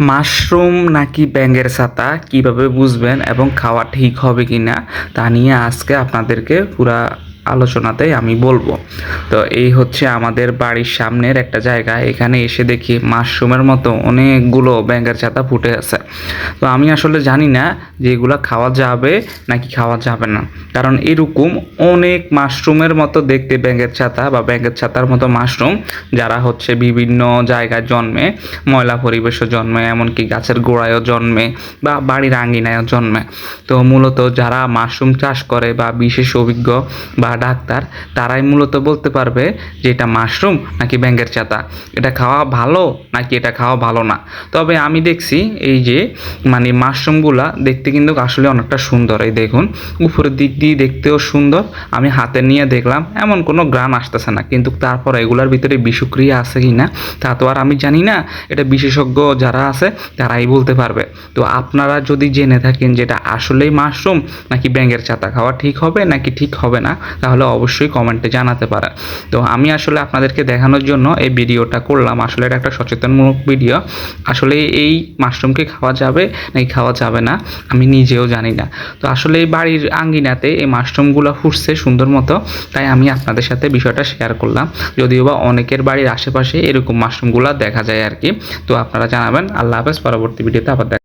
Mushroom নাকি ব্যাঙের ছাতা? কীভাবে বুঝবেন এবং খাওয়া ঠিক হবে কি না তা নিয়ে আজকে আপনাদেরকে পুরা আলোচনাতেই আমি বলব। তো এই হচ্ছে আমাদের বাড়ির সামনের একটা জায়গা। এখানে এসে দেখি মাশরুমের মতো অনেকগুলো ব্যাঙের ছাতা ফুটে আছে। তো আমি আসলে জানি না যে এগুলো খাওয়া যাবে নাকি খাওয়া যাবে না। কারণ এরকম অনেক মাশরুমের মতো দেখতে ব্যাঙের ছাতা বা ব্যাঙের ছাতার মতো মাশরুম যারা হচ্ছে বিভিন্ন জায়গায় জন্মে, ময়লা পরিবেশও জন্মে, এমনকি গাছের গোড়ায়ও জন্মে বা বাড়ির আঙ্গিনায়ও জন্মে। তো মূলত যারা মাশরুম চাষ করে বা বিশেষ অভিজ্ঞ বা ডাক্তার, তারাই মূলত বলতে পারবে যে এটা মাশরুম নাকি ব্যাঙের ছাতা এটা খাওয়া ভালো নাকি এটা খাওয়া ভালো না? তবে আমি দেখছি এই যে মানে মাশরুমগুলা দেখতে কিন্তু আসলে অনেকটা সুন্দর। এই দেখুন, উপরের দিক দিয়ে দেখতেও সুন্দর। আমি হাতে নিয়ে দেখলাম, এমন কোনো গ্রাম আসতেছে না। কিন্তু তারপর এগুলার ভিতরে বিষক্রিয়া আছে কি না, তা তো আর আমি জানি না। এটা বিশেষজ্ঞ যারা আছে, তারাই বলতে পারবে। তো আপনারা যদি জেনে থাকেন যেটা আসলেই মাশরুম নাকি ব্যাঙের ছাতা খাওয়া ঠিক হবে নাকি ঠিক হবে না তাহলে অবশ্যই কমেন্টে জানাতে পারেন তো আমি আসলে আপনাদেরকে দেখানোর জন্য এই ভিডিওটা করলাম। আসলে এটা একটা সচেতনমূলক ভিডিও আসলে এই মাশরুমকে খাওয়া যাবে নাকি খাওয়া যাবে না, আমি নিজেও জানি না। তো আসলে এই বাড়ির আঙ্গিনাতে এই মাশরুমগুলো ফুটছে সুন্দর মতো, তাই আমি আপনাদের সাথে বিষয়টা শেয়ার করলাম। যদিও বা অনেকের বাড়ির আশেপাশে এরকম মাশরুমগুলো দেখা যায় আর কি তো আপনারা জানাবেন। আল্লাহ হাফেজ। পরবর্তী ভিডিওতে আবার